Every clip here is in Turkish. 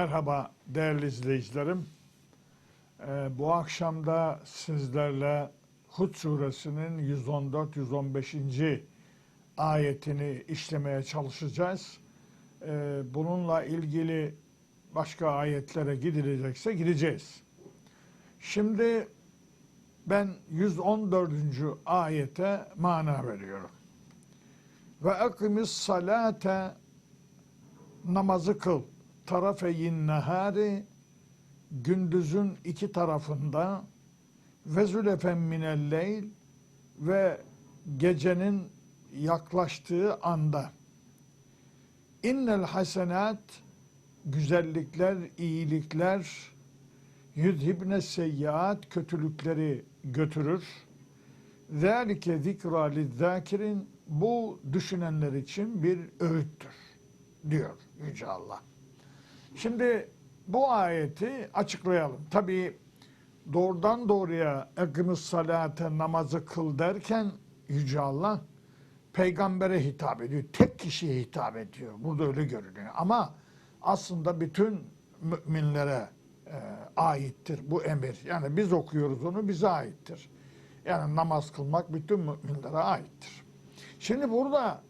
Merhaba değerli izleyicilerim. Ee, bu akşam da sizlerle Hud suresinin 114-115. ayetini işlemeye çalışacağız. Ee, bununla ilgili başka ayetlere gidilecekse gideceğiz. Şimdi ben 114. ayete mana veriyorum. Ve akimis salate namazı kıl tarafeyin nehari gündüzün iki tarafında ve zülefen minel leyl ve gecenin yaklaştığı anda innel hasenat güzellikler, iyilikler yüzhibne seyyiat kötülükleri götürür. Zalike zikra lizzakirin bu düşünenler için bir öğüttür diyor Yüce Allah. Şimdi bu ayeti açıklayalım. Tabi doğrudan doğruya ekimiz salate namazı kıl derken Yüce Allah peygambere hitap ediyor. Tek kişiye hitap ediyor. Burada öyle görünüyor. Ama aslında bütün müminlere e, aittir bu emir. Yani biz okuyoruz onu bize aittir. Yani namaz kılmak bütün müminlere aittir. Şimdi burada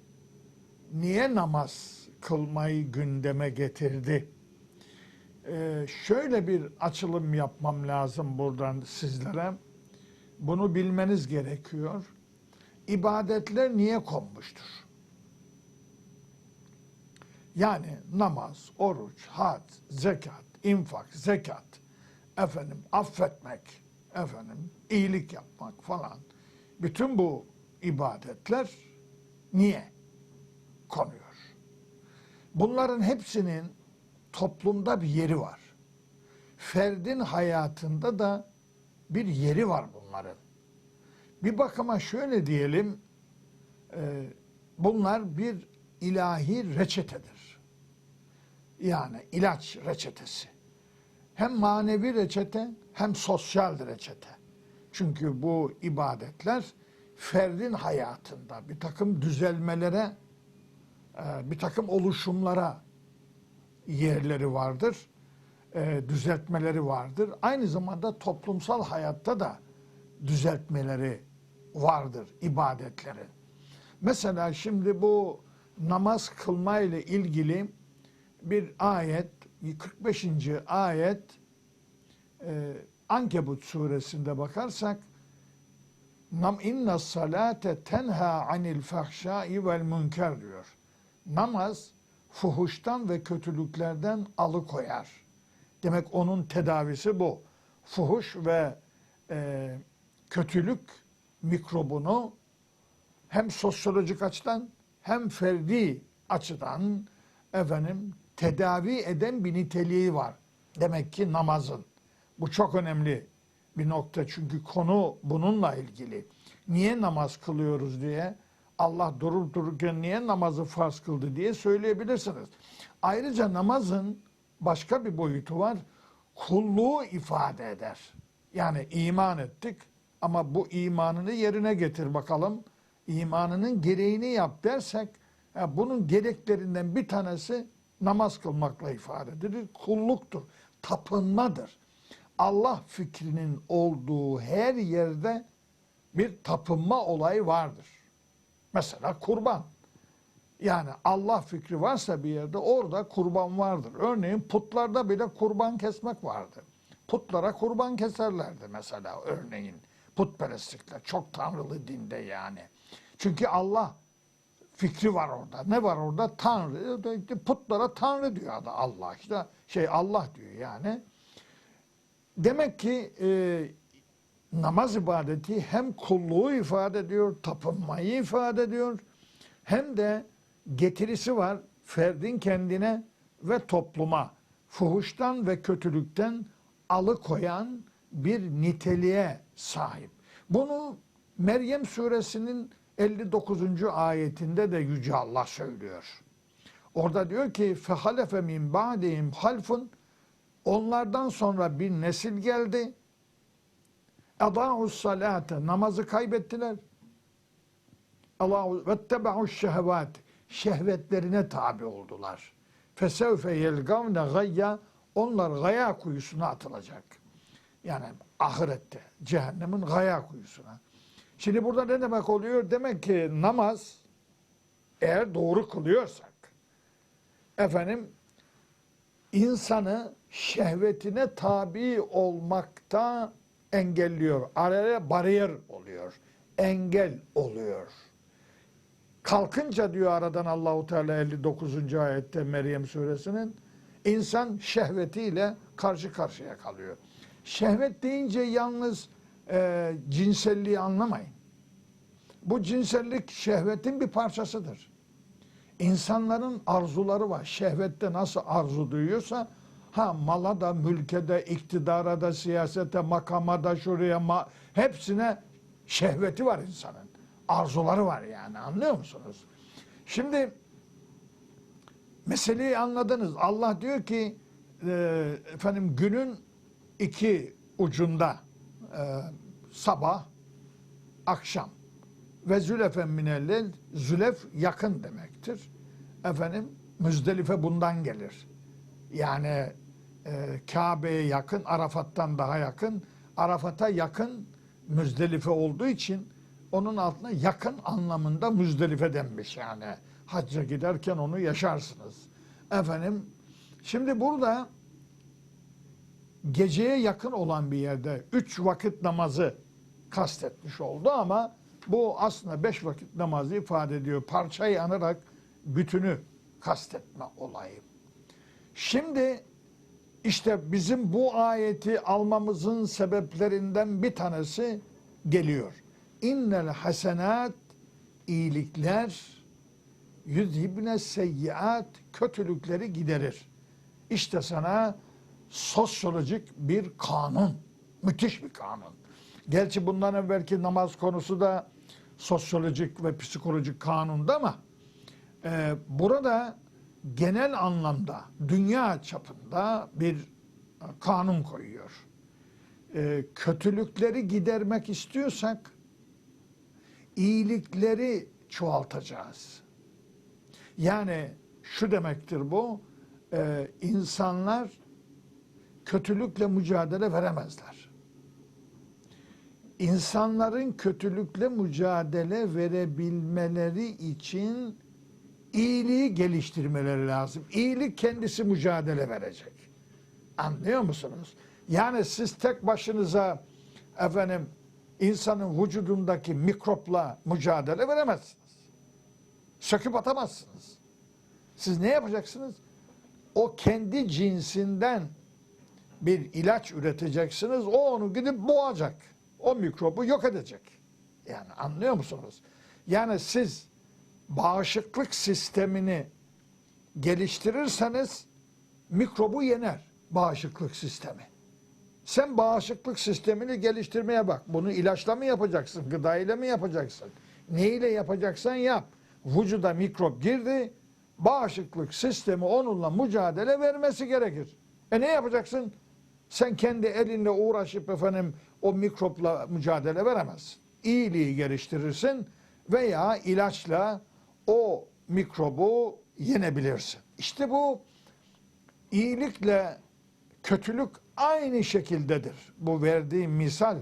niye namaz kılmayı gündeme getirdi? Ee, şöyle bir açılım yapmam lazım buradan sizlere. Bunu bilmeniz gerekiyor. İbadetler niye konmuştur? Yani namaz, oruç, hac, zekat, infak, zekat, efendim affetmek, efendim iyilik yapmak falan. Bütün bu ibadetler niye konuyor? Bunların hepsinin toplumda bir yeri var. Ferdin hayatında da bir yeri var bunların. Bir bakıma şöyle diyelim, e, bunlar bir ilahi reçetedir. Yani ilaç reçetesi. Hem manevi reçete hem sosyal reçete. Çünkü bu ibadetler ferdin hayatında bir takım düzelmelere, e, bir takım oluşumlara yerleri vardır, e, düzeltmeleri vardır. Aynı zamanda toplumsal hayatta da düzeltmeleri vardır ibadetlerin. Mesela şimdi bu namaz kılma ile ilgili bir ayet, 45. ayet e, Ankebut suresinde bakarsak Nam inna salate tenha anil fahşai vel münker diyor. Namaz fuhuştan ve kötülüklerden alıkoyar. Demek onun tedavisi bu. Fuhuş ve e, kötülük mikrobunu hem sosyolojik açıdan hem ferdi açıdan efendim tedavi eden bir niteliği var. Demek ki namazın. Bu çok önemli bir nokta çünkü konu bununla ilgili. Niye namaz kılıyoruz diye Allah durup dururken niye namazı farz kıldı diye söyleyebilirsiniz. Ayrıca namazın başka bir boyutu var. Kulluğu ifade eder. Yani iman ettik ama bu imanını yerine getir bakalım. İmanının gereğini yap dersek ya bunun gereklerinden bir tanesi namaz kılmakla ifade edilir. Kulluktur, tapınmadır. Allah fikrinin olduğu her yerde bir tapınma olayı vardır. Mesela kurban. Yani Allah fikri varsa bir yerde orada kurban vardır. Örneğin putlarda bile kurban kesmek vardı. Putlara kurban keserlerdi mesela örneğin. Putperestlikler çok tanrılı dinde yani. Çünkü Allah fikri var orada. Ne var orada? Tanrı. Putlara tanrı diyor adı Allah. İşte şey Allah diyor yani. Demek ki e, namaz ibadeti hem kulluğu ifade ediyor, tapınmayı ifade ediyor, hem de getirisi var ferdin kendine ve topluma fuhuştan ve kötülükten alıkoyan bir niteliğe sahip. Bunu Meryem suresinin 59. ayetinde de Yüce Allah söylüyor. Orada diyor ki fehalefe min ba'dihim halfun onlardan sonra bir nesil geldi. Edâ'us salate namazı kaybettiler. Allahu vettebe'uş şehvat şehvetlerine tabi oldular. Fesevfe yelgavne gayya onlar gaya kuyusuna atılacak. Yani ahirette, cehennemin gaya kuyusuna. Şimdi burada ne demek oluyor? Demek ki namaz eğer doğru kılıyorsak efendim insanı şehvetine tabi olmakta engelliyor. Araya bariyer oluyor. Engel oluyor. Kalkınca diyor aradan Allahu Teala 59. ayette Meryem suresinin insan şehvetiyle karşı karşıya kalıyor. Şehvet deyince yalnız e, cinselliği anlamayın. Bu cinsellik şehvetin bir parçasıdır. İnsanların arzuları var. Şehvette nasıl arzu duyuyorsa ha mala da, mülke de, iktidara da, siyasete, makama da, şuraya ma hepsine şehveti var insanın. Arzuları var yani anlıyor musunuz? Şimdi meseleyi anladınız. Allah diyor ki e, efendim günün iki ucunda e, sabah, akşam ve zülefen minellel zülef yakın demektir. Efendim Müzdelife bundan gelir. Yani e, Kabe'ye yakın, Arafat'tan daha yakın. Arafat'a yakın Müzdelife olduğu için onun altına yakın anlamında Müzdelife denmiş yani. Hacca giderken onu yaşarsınız. Efendim şimdi burada geceye yakın olan bir yerde üç vakit namazı kastetmiş oldu ama bu aslında beş vakit namazı ifade ediyor. Parçayı anarak bütünü kastetme olayı. Şimdi işte bizim bu ayeti almamızın sebeplerinden bir tanesi geliyor. İnnel hasenat iyilikler yüzhibne seyyiat kötülükleri giderir. İşte sana sosyolojik bir kanun. Müthiş bir kanun. Gerçi bundan evvelki namaz konusu da sosyolojik ve psikolojik kanunda ama e, burada genel anlamda dünya çapında bir kanun koyuyor. E, kötülükleri gidermek istiyorsak iyilikleri çoğaltacağız. Yani şu demektir bu, e, insanlar kötülükle mücadele veremezler. İnsanların kötülükle mücadele verebilmeleri için iyiliği geliştirmeleri lazım. İyilik kendisi mücadele verecek. Anlıyor musunuz? Yani siz tek başınıza efendim insanın vücudundaki mikropla mücadele veremezsiniz. Söküp atamazsınız. Siz ne yapacaksınız? O kendi cinsinden bir ilaç üreteceksiniz. O onu gidip boğacak. O mikrobu yok edecek. Yani anlıyor musunuz? Yani siz bağışıklık sistemini geliştirirseniz mikrobu yener bağışıklık sistemi. Sen bağışıklık sistemini geliştirmeye bak. Bunu ilaçla mı yapacaksın? Gıdayla mı yapacaksın? Neyle yapacaksan yap. Vücuda mikrop girdi. Bağışıklık sistemi onunla mücadele vermesi gerekir. E ne yapacaksın? Sen kendi elinle uğraşıp efendim o mikropla mücadele veremezsin. İyiliği geliştirirsin veya ilaçla o mikrobu yenebilirsin. İşte bu iyilikle kötülük aynı şekildedir. Bu verdiğim misal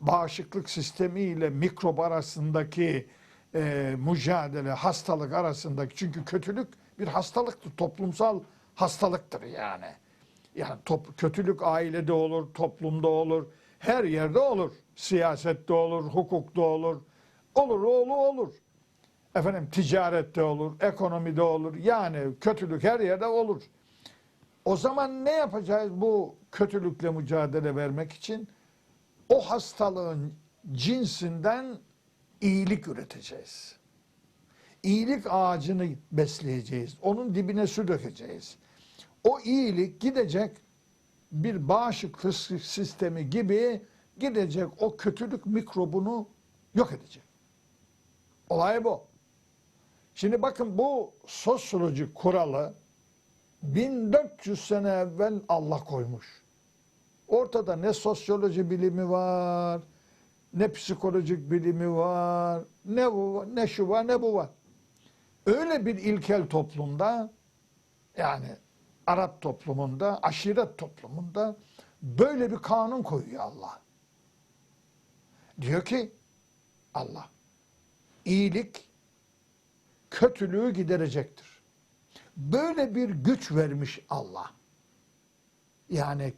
bağışıklık sistemi ile mikrop arasındaki e, mücadele, hastalık arasındaki çünkü kötülük bir hastalıktır, toplumsal hastalıktır yani. Yani top, kötülük ailede olur, toplumda olur, her yerde olur. Siyasette olur, hukukta olur. Olur, oğlu olur. Efendim ticarette olur, ekonomide olur. Yani kötülük her yerde olur. O zaman ne yapacağız bu kötülükle mücadele vermek için? O hastalığın cinsinden iyilik üreteceğiz. İyilik ağacını besleyeceğiz. Onun dibine su dökeceğiz. O iyilik gidecek bir bağışıklık sistemi gibi gidecek o kötülük mikrobunu yok edecek. Olay bu. Şimdi bakın bu sosyolojik kuralı 1400 sene evvel Allah koymuş. Ortada ne sosyoloji bilimi var, ne psikolojik bilimi var, ne bu ne şu var, ne bu var. Öyle bir ilkel toplumda yani Arap toplumunda, aşiret toplumunda böyle bir kanun koyuyor Allah. Diyor ki Allah iyilik kötülüğü giderecektir. Böyle bir güç vermiş Allah. Yani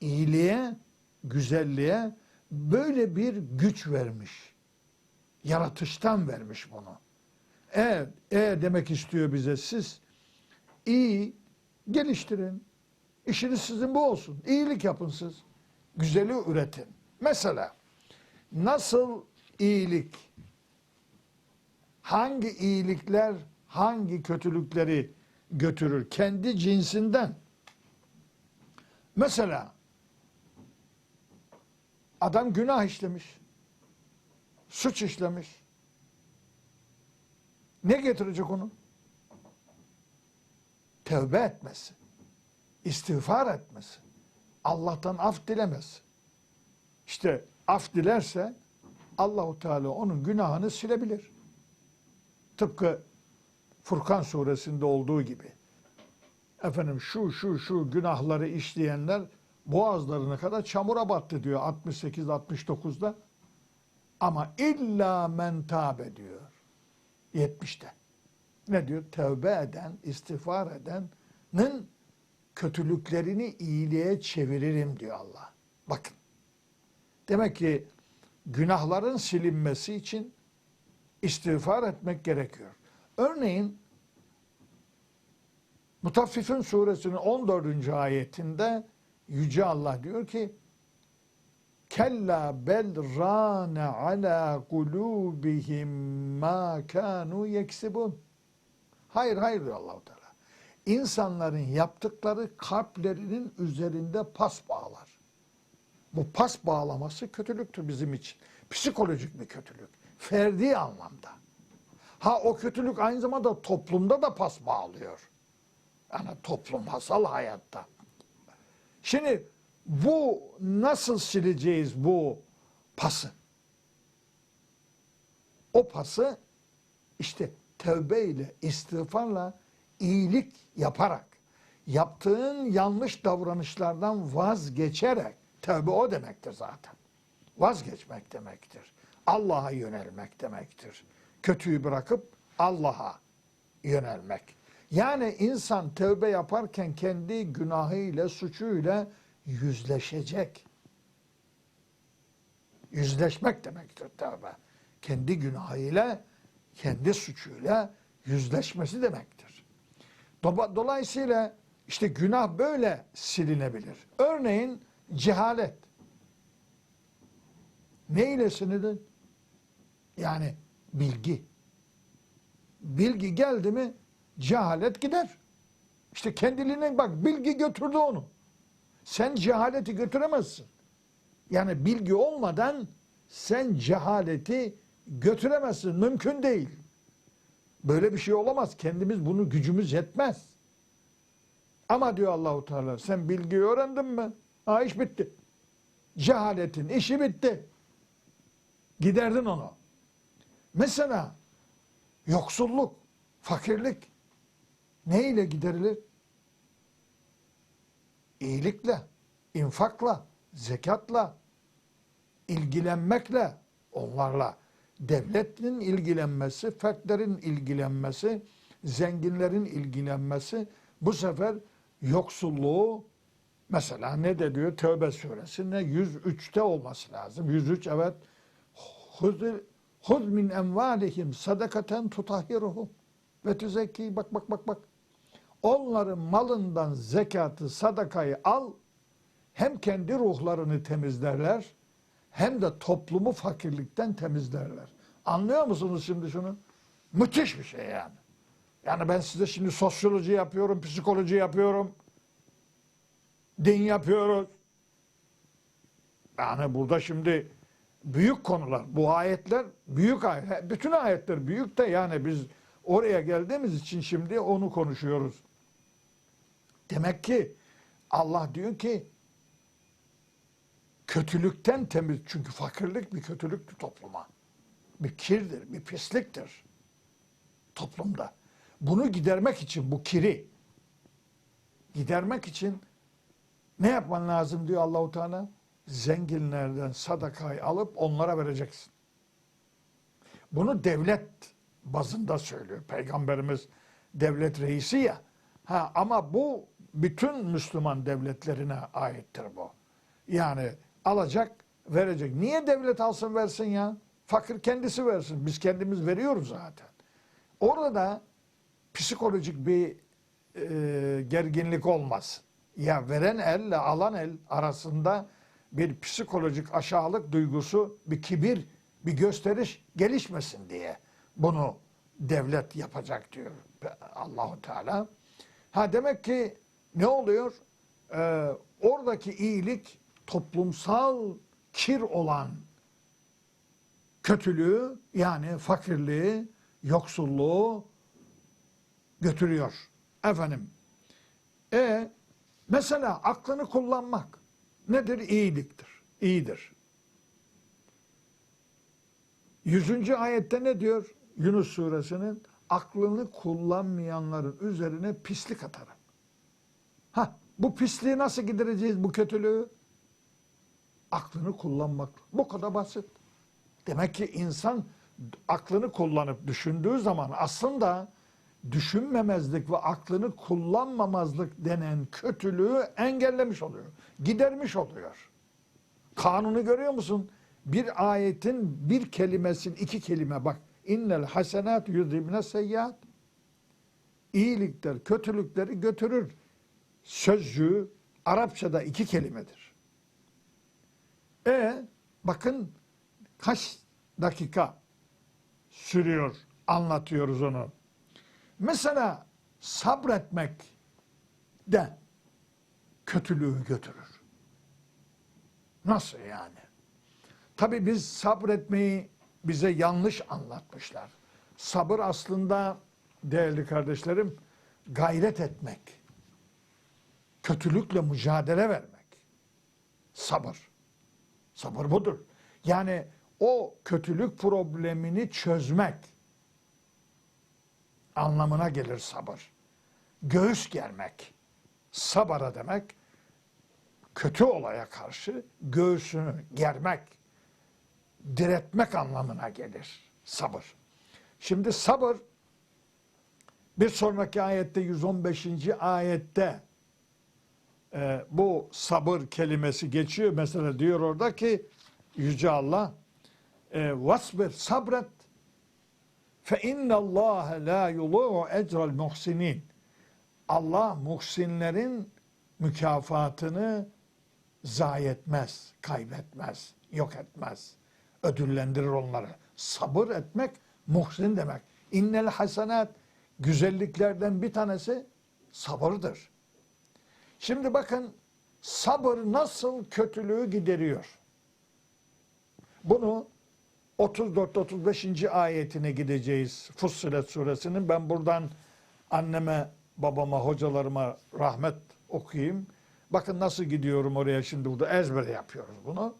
iyiliğe, güzelliğe böyle bir güç vermiş. Yaratıştan vermiş bunu. E, e demek istiyor bize siz iyi geliştirin. İşiniz sizin bu olsun. İyilik yapın siz. Güzeli üretin. Mesela nasıl iyilik, hangi iyilikler hangi kötülükleri götürür? Kendi cinsinden. Mesela adam günah işlemiş, suç işlemiş. Ne getirecek onu? Tevbe etmesi, istiğfar etmesi, Allah'tan af dilemesi. İşte af dilerse Allahu Teala onun günahını silebilir. Tıpkı Furkan suresinde olduğu gibi. Efendim şu şu şu günahları işleyenler boğazlarına kadar çamura battı diyor 68-69'da. Ama illa men tabe diyor 70'te. Ne diyor? Tevbe eden, istiğfar edenin kötülüklerini iyiliğe çeviririm diyor Allah. Bakın. Demek ki günahların silinmesi için istiğfar etmek gerekiyor. Örneğin Mutaffifin suresinin 14. ayetinde Yüce Allah diyor ki Kella bel rane ala kulubihim ma kanu yeksibun. Hayır hayır diyor Allahu Teala. İnsanların yaptıkları kalplerinin üzerinde pas bağlar. Bu pas bağlaması kötülüktür bizim için. Psikolojik bir kötülük. Ferdi anlamda. Ha o kötülük aynı zamanda toplumda da pas bağlıyor. Yani toplumsal hayatta. Şimdi bu nasıl sileceğiz bu pası? O pası işte tövbe ile istiğfarla iyilik yaparak yaptığın yanlış davranışlardan vazgeçerek tövbe o demektir zaten. Vazgeçmek demektir. Allah'a yönelmek demektir. Kötüyü bırakıp Allah'a yönelmek. Yani insan tövbe yaparken kendi günahıyla, suçuyla yüzleşecek. Yüzleşmek demektir tövbe. Kendi günahıyla, kendi suçuyla yüzleşmesi demektir. Dolayısıyla işte günah böyle silinebilir. Örneğin cehalet. Ne ile sinilir? Yani bilgi. Bilgi geldi mi cehalet gider. İşte kendiliğine bak bilgi götürdü onu. Sen cehaleti götüremezsin. Yani bilgi olmadan sen cehaleti götüremezsin. Mümkün değil. Böyle bir şey olamaz. Kendimiz bunu gücümüz yetmez. Ama diyor Allahu Teala sen bilgiyi öğrendin mi? Ha iş bitti. Cehaletin işi bitti. Giderdin onu. Mesela yoksulluk, fakirlik ne ile giderilir? İyilikle, infakla, zekatla, ilgilenmekle, onlarla. Devletin ilgilenmesi, fertlerin ilgilenmesi, zenginlerin ilgilenmesi bu sefer yoksulluğu mesela ne de diyor Tövbe suresinde 103'te olması lazım. 103 evet. Huz min envalihim sadakaten tutahhiruhum ve tüzekki bak bak bak bak. Onların malından zekatı, sadakayı al. Hem kendi ruhlarını temizlerler hem de toplumu fakirlikten temizlerler. Anlıyor musunuz şimdi şunu? Müthiş bir şey yani. Yani ben size şimdi sosyoloji yapıyorum, psikoloji yapıyorum. Din yapıyoruz. Yani burada şimdi büyük konular. Bu ayetler büyük ayet. Bütün ayetler büyük de yani biz oraya geldiğimiz için şimdi onu konuşuyoruz. Demek ki Allah diyor ki kötülükten temiz çünkü fakirlik bir kötülüktür topluma. Bir kirdir, bir pisliktir toplumda. Bunu gidermek için bu kiri gidermek için ne yapman lazım diyor Allahu Teala? Zenginlerden sadakayı alıp onlara vereceksin. Bunu devlet bazında söylüyor. Peygamberimiz devlet reisi ya. Ha ama bu bütün Müslüman devletlerine aittir bu. Yani alacak, verecek. Niye devlet alsın versin ya? Fakir kendisi versin. Biz kendimiz veriyoruz zaten. Orada da psikolojik bir e, gerginlik olmasın. Ya veren elle alan el arasında bir psikolojik aşağılık duygusu, bir kibir, bir gösteriş gelişmesin diye bunu devlet yapacak diyor Allahu Teala. Ha demek ki ne oluyor? Ee, oradaki iyilik toplumsal kir olan kötülüğü yani fakirliği, yoksulluğu götürüyor. Efendim. E mesela aklını kullanmak nedir? İyiliktir. İyidir. Yüzüncü ayette ne diyor? Yunus suresinin aklını kullanmayanların üzerine pislik atarım. Ha, bu pisliği nasıl gidereceğiz bu kötülüğü? Aklını kullanmak. Bu kadar basit. Demek ki insan aklını kullanıp düşündüğü zaman aslında düşünmemezlik ve aklını kullanmamazlık denen kötülüğü engellemiş oluyor. Gidermiş oluyor. Kanunu görüyor musun? Bir ayetin bir kelimesin iki kelime bak. İnnel hasenat yudhibne seyyiat. İyilikler kötülükleri götürür. Sözcüğü Arapçada iki kelimedir. E bakın kaç dakika sürüyor anlatıyoruz onu. Mesela sabretmek de kötülüğü götürür. Nasıl yani? Tabi biz sabretmeyi bize yanlış anlatmışlar. Sabır aslında değerli kardeşlerim gayret etmek. Kötülükle mücadele vermek. Sabır. Sabır budur. Yani o kötülük problemini çözmek anlamına gelir sabır. Göğüs germek. Sabara demek kötü olaya karşı göğsünü germek, diretmek anlamına gelir sabır. Şimdi sabır bir sonraki ayette 115. ayette e, bu sabır kelimesi geçiyor. Mesela diyor orada ki Yüce Allah e, vasbir sabret fe innallâhe la yulu'u ecral muhsinin Allah muhsinlerin mükafatını zayi etmez, kaybetmez, yok etmez. Ödüllendirir onları. Sabır etmek muhsin demek. İnnel hasenat güzelliklerden bir tanesi sabırdır. Şimdi bakın sabır nasıl kötülüğü gideriyor. Bunu 34-35. ayetine gideceğiz Fussilet suresinin. Ben buradan anneme, babama, hocalarıma rahmet okuyayım. Bakın nasıl gidiyorum oraya şimdi burada ezbere yapıyoruz bunu.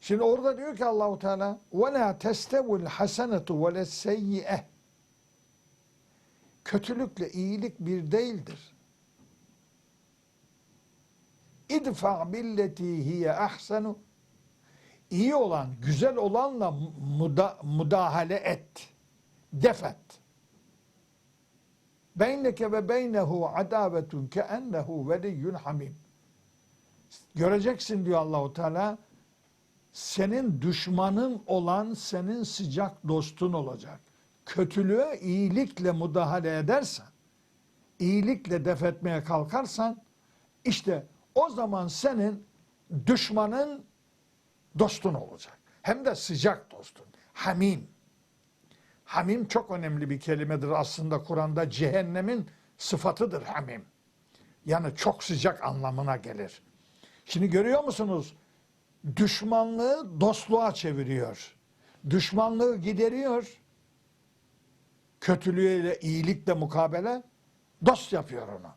Şimdi orada diyor ki Allahu Teala ve la testevul hasenetu ve seyyi'e Kötülükle iyilik bir değildir. İdfa billeti hiye ahsenu iyi olan, güzel olanla muda, müdahale et. Defet. Beyneke ve beynehu adavetun ke ennehu veliyyun hamim. Göreceksin diyor Allahu Teala. Senin düşmanın olan senin sıcak dostun olacak. Kötülüğe iyilikle müdahale edersen, iyilikle defetmeye kalkarsan, işte o zaman senin düşmanın dostun olacak. Hem de sıcak dostun. Hamim. Hamim çok önemli bir kelimedir aslında Kur'an'da cehennemin sıfatıdır hamim. Yani çok sıcak anlamına gelir. Şimdi görüyor musunuz? Düşmanlığı dostluğa çeviriyor. Düşmanlığı gideriyor. Kötülüğüyle, iyilikle mukabele dost yapıyor onu.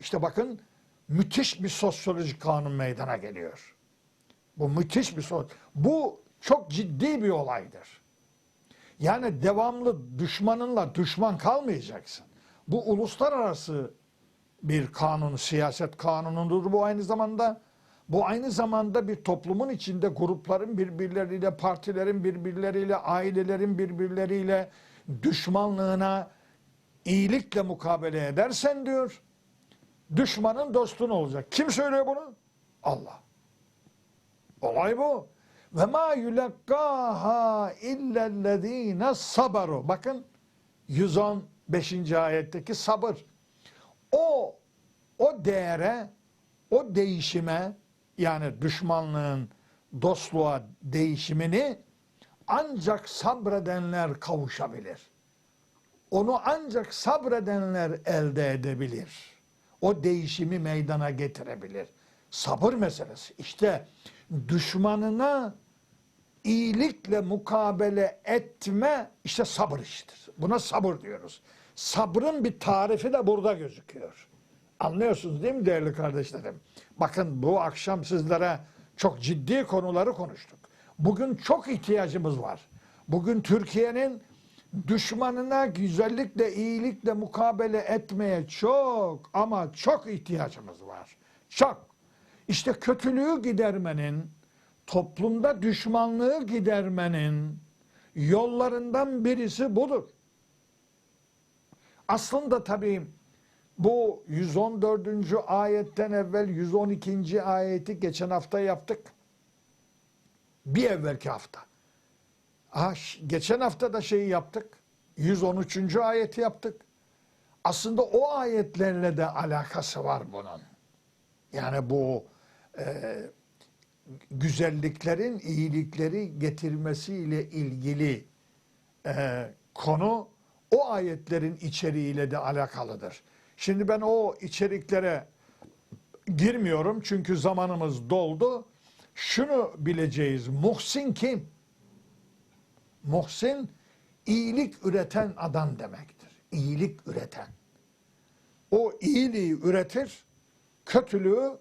İşte bakın müthiş bir sosyolojik kanun meydana geliyor. Bu müthiş bir sonuç. Bu çok ciddi bir olaydır. Yani devamlı düşmanınla düşman kalmayacaksın. Bu uluslararası bir kanun, siyaset kanunudur bu aynı zamanda. Bu aynı zamanda bir toplumun içinde grupların birbirleriyle, partilerin birbirleriyle, ailelerin birbirleriyle düşmanlığına iyilikle mukabele edersen diyor, düşmanın dostun olacak. Kim söylüyor bunu? Allah. Olay bu. Ve ma yulakkaha illellezine sabaru. Bakın 115. ayetteki sabır. O o değere, o değişime yani düşmanlığın dostluğa değişimini ancak sabredenler kavuşabilir. Onu ancak sabredenler elde edebilir. O değişimi meydana getirebilir. Sabır meselesi. İşte düşmanına iyilikle mukabele etme işte sabır işidir. Buna sabır diyoruz. Sabrın bir tarifi de burada gözüküyor. Anlıyorsunuz değil mi değerli kardeşlerim? Bakın bu akşam sizlere çok ciddi konuları konuştuk. Bugün çok ihtiyacımız var. Bugün Türkiye'nin düşmanına güzellikle, iyilikle mukabele etmeye çok ama çok ihtiyacımız var. Çok. İşte kötülüğü gidermenin, toplumda düşmanlığı gidermenin yollarından birisi budur. Aslında tabii bu 114. ayetten evvel 112. ayeti geçen hafta yaptık. Bir evvelki hafta. Ha, ş- geçen hafta da şeyi yaptık. 113. ayeti yaptık. Aslında o ayetlerle de alakası var bunun. Yani bu e, güzelliklerin iyilikleri getirmesiyle ilgili e, konu o ayetlerin içeriğiyle de alakalıdır. Şimdi ben o içeriklere girmiyorum çünkü zamanımız doldu. Şunu bileceğiz. Muhsin kim? Muhsin iyilik üreten adam demektir. İyilik üreten. O iyiliği üretir, kötülüğü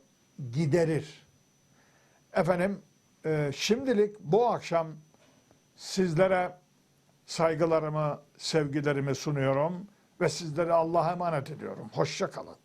giderir. Efendim e, şimdilik bu akşam sizlere saygılarımı, sevgilerimi sunuyorum ve sizleri Allah'a emanet ediyorum. Hoşça kalın.